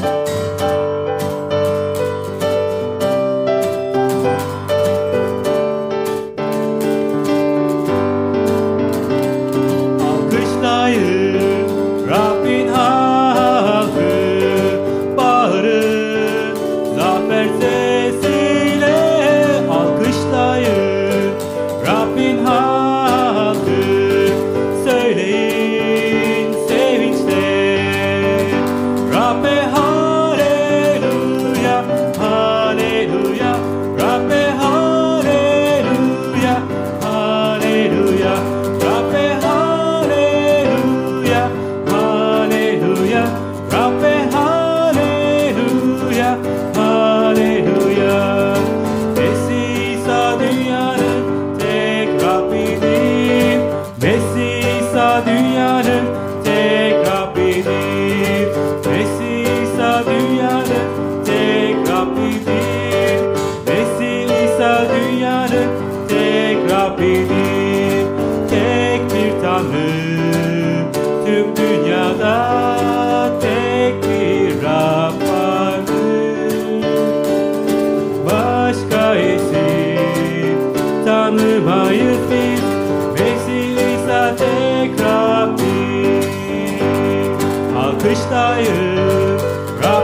Bye. beni. Tek bir tanrım tüm dünyada tek bir Rab vardır. Başka eşi tanımayız biz Mesih İsa tek Rabbim alkışlayın Rabbim